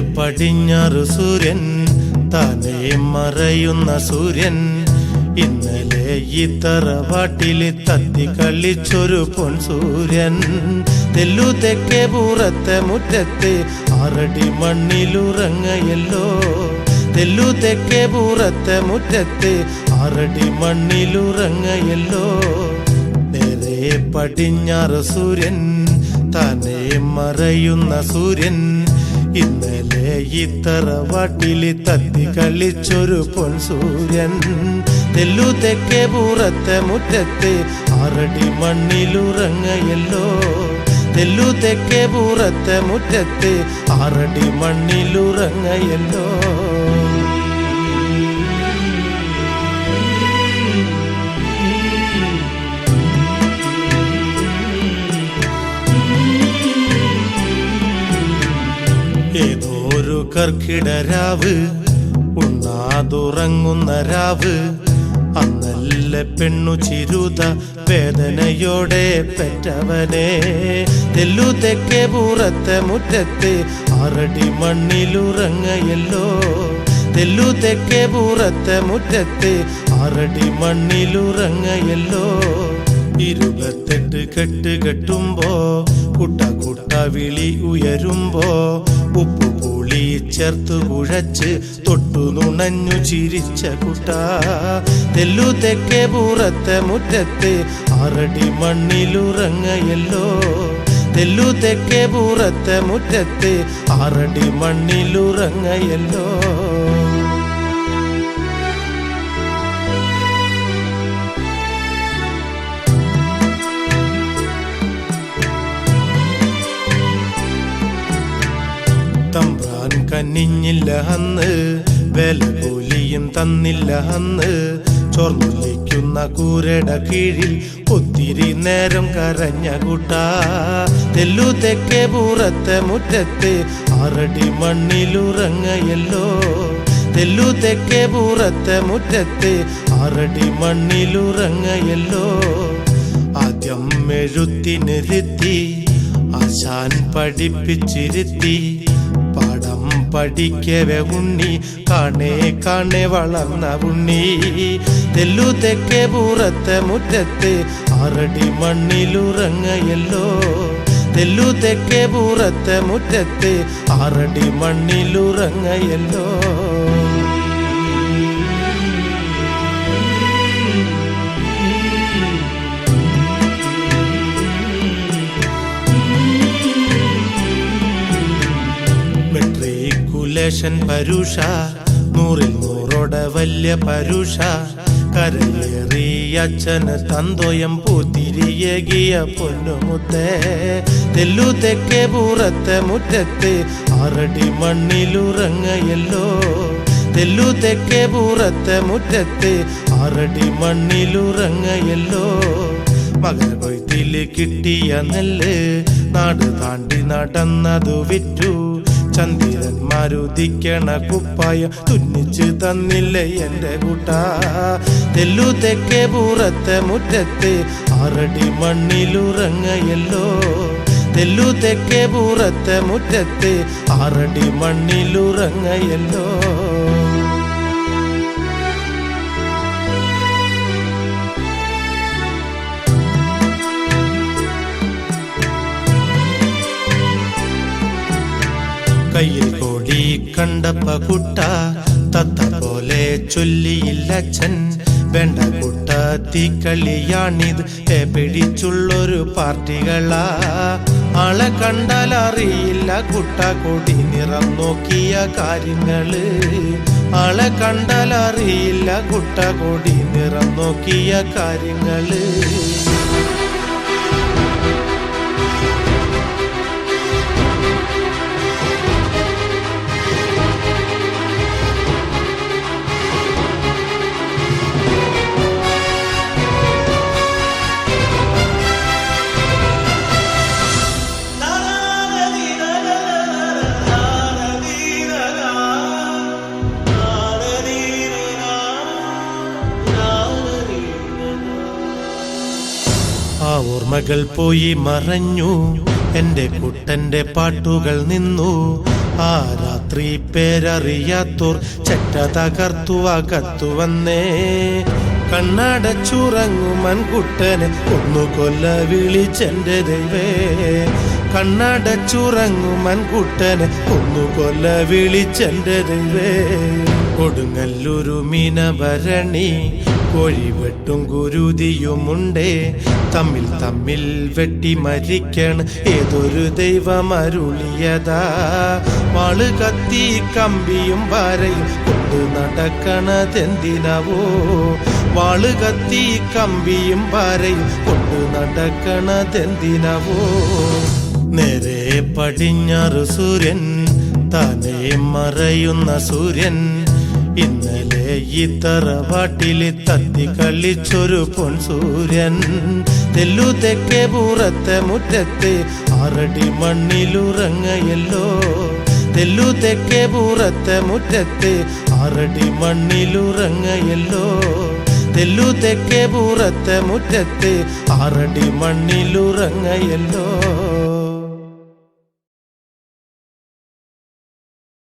പടിഞ്ഞാറ് സൂര്യൻ താനെ മറയുന്ന സൂര്യൻ. ഇന്നലെ ഈ തറവാട്ടിൽ തത്തി കളിച്ചൊരു പൊൻ സൂര്യൻ തെല്ലു തെക്കേ പൂറത്തെ മുറ്റത്ത് ആറടി മണ്ണിലുറങ്ങയല്ലോ. തെല്ലു തെക്കേ പൂറത്തെ മുറ്റത്ത് ആറടി മണ്ണിലുറങ്ങയല്ലോ. നേരെ പടിഞ്ഞാറ് സൂര്യൻ തന്നെ മറയുന്ന സൂര്യൻ. ഇന്നലെ ഇത്തറ വാട്ടിലി തത്തി കളിച്ചൊരു പൊൻ സൂര്യൻ. തെല്ലു തെക്കേ പൂറത്തെ മുറ്റത്ത് ആറടി മണ്ണിലുറങ്ങയല്ലോ തെല്ലു തെക്കേ പൂറത്തെ മുറ്റത്ത് ആറടി മണ്ണിലുറങ്ങയല്ലോ ഒരു കർക്കിടരാവ് ഉണ്ണാതുറങ്ങുന്ന രാവ്. അന്നല്ല പെണ്ണു ചിരുത വേദനയോടെ പെറ്റവനെ. തെല്ലു തെക്കേ പൂറത്തെ മുറ്റത്ത് ആറടി മണ്ണിലുറങ്ങയല്ലോ. തെല്ലു തെക്കേ പൂറത്തെ മുറ്റത്ത് ആറടി മണ്ണിലുറങ്ങയല്ലോ. ഇരുപത്തെട്ട് കെട്ട് കെട്ടുമ്പോ കുട്ട കുട്ട വിളി ഉയരുമ്പോ ഉപ്പു പുളി ചേർത്ത് കുഴച്ച് തൊട്ടു നുണഞ്ഞു ചിരിച്ച കുട്ട. തെല്ലു തെക്കേ പൂറത്തെ മുറ്റത്ത് ആറടി മണ്ണിലുറങ്ങയല്ലോ. തെല്ലു തെക്കേ പൂറത്തെ മുറ്റത്ത് ആറടി മണ്ണിലുറങ്ങയല്ലോ. കന്നിഞ്ഞില്ല അന്ന്. വില കൂലിയും തന്നില്ല അന്ന്. ചോർന്നൊലിക്കുന്ന കൂരട കീഴിൽ ഒത്തിരി നേരം കരഞ്ഞ കൂട്ട. തെല്ലു തെക്കേ പൂറത്തെ മുറ്റത്ത് ആറടി മണ്ണിലുറങ്ങയല്ലോ. തെല്ലു തെക്കേ പൂറത്തെ മുറ്റത്ത് ആറടി മണ്ണിലുറങ്ങയല്ലോ. ആദ്യം എഴുത്തിനിരുത്തി ആശാൻ പഠിപ്പിച്ചിരുത്തി. പാഠം പഠിക്കവെ ഉണ്ണി. കാണേ കാണേ വളർന്ന ഉണ്ണി. തെല്ലു തെക്കേ പൂറത്തെ മുറ്റത്ത് ആറടി മണ്ണിലുറങ്ങയല്ലോ. തെല്ലു തെക്കേ പൂറത്തെ മുറ്റത്ത് ആറടി മണ്ണിലുറങ്ങയല്ലോ. മെട്രിക്കുലേഷൻ പരുഷ നൂറിൽ നൂറോടെ വല്യ പരുഷ. കരലേറിയ അച്ഛന് തന്തോയം പൂത്തിരിയകിയ പൊന്നുമുത്തേ. തെല്ലു തെക്കേ പൂറത്തെ മുറ്റത്ത് ആറടി മണ്ണിലുറങ്ങയല്ലോ. തെല്ലു തെക്കേ പൂറത്തെ മുറ്റത്ത് ആറടി മണ്ണിലുറങ്ങയല്ലോ. മകൻ കൊയ്ത്തിൽ കിട്ടിയ നെല്ല് നാട് താണ്ടി നടന്നതു വിറ്റു. ചന്ദ്രന്മാരുദിക്കണ കുപ്പായ തുന്നിച്ച് തന്നില്ലേ എന്റെ കൂട്ട. തെല്ലു തെക്കേ പൂറത്തെ മുറ്റത്ത് ആറടി മണ്ണിലുറങ്ങയല്ലോ. തെല്ലു തെക്കേ പൂറത്തെ മുറ്റത്ത് ആറടി മണ്ണിലുറങ്ങയല്ലോ. കയ്യിൽ കൊടി കണ്ടപ്പ കുട്ട തത്ത പോലെ ചൊല്ലിയില്ലച്ഛൻ വേണ്ട കുട്ട തീക്കളിയാണിത് പിടിച്ചുള്ളൊരു പാർട്ടികളാ. ആളെ കണ്ടാൽ അറിയില്ല കുട്ട കൊടി നിറം നോക്കിയ കാര്യങ്ങൾ. ആളെ കണ്ടാൽ അറിയില്ല കുട്ട കൊടി നിറം നോക്കിയ കാര്യങ്ങൾ. ഓർമ്മകൾ പോയി മറഞ്ഞു. എന്റെ കുട്ടന്റെ പാട്ടുകൾ നിന്നു. ആ രാത്രി പേരറിയാത്തോർ ചെറ്റ തകർത്തു അകത്തു വന്നേ. കണ്ണടച്ചുറങ്ങുമൻ കുട്ടനെ ഒന്നു കൊല്ല വിളിച്ചെന്റെ ദൈവേ. കണ്ണടച്ചുറങ്ങും കുട്ടനെ ഒന്നു കൊല്ല വിളിച്ചെന്റെ ദൈവേ. കൊടുങ്ങല്ലൊരു മീനഭരണി കോഴിവെട്ടും കുരുതിയുമുണ്ടേ. തമ്മിൽ തമ്മിൽ വെട്ടി മരിക്കണം ഏതൊരു ദൈവം അരുളിയതാ വാൾ കത്തി കമ്പിയും പാരയും കൊണ്ടു നടക്കണതെന്തിനവോ. വാൾ കത്തി കമ്പിയും പാരയും കൊണ്ടു നടക്കണതെന്തിനവോ? നേരെ പടിഞ്ഞാറ് സൂര്യൻ താനേ മറയുന്ന സൂര്യൻ. ഇന്നലെ ഈ തറവാട്ടിൽ തത്തി കളിച്ചൊരു പൊൻസൂര്യൻ. തെല്ലു തെക്കേ പൂറത്തെ മുറ്റത്തെ ആറടി മണ്ണിലുറങ്ങയല്ലോ. തെല്ലു തെക്കേ പൂറത്തെ മുറ്റത്തെ ആറടി മണ്ണിലുറങ്ങയല്ലോ. തെല്ലു തെക്കേ പൂറത്തെ മുറ്റത്ത് ആറടി മണ്ണിലുറങ്ങയല്ലോ.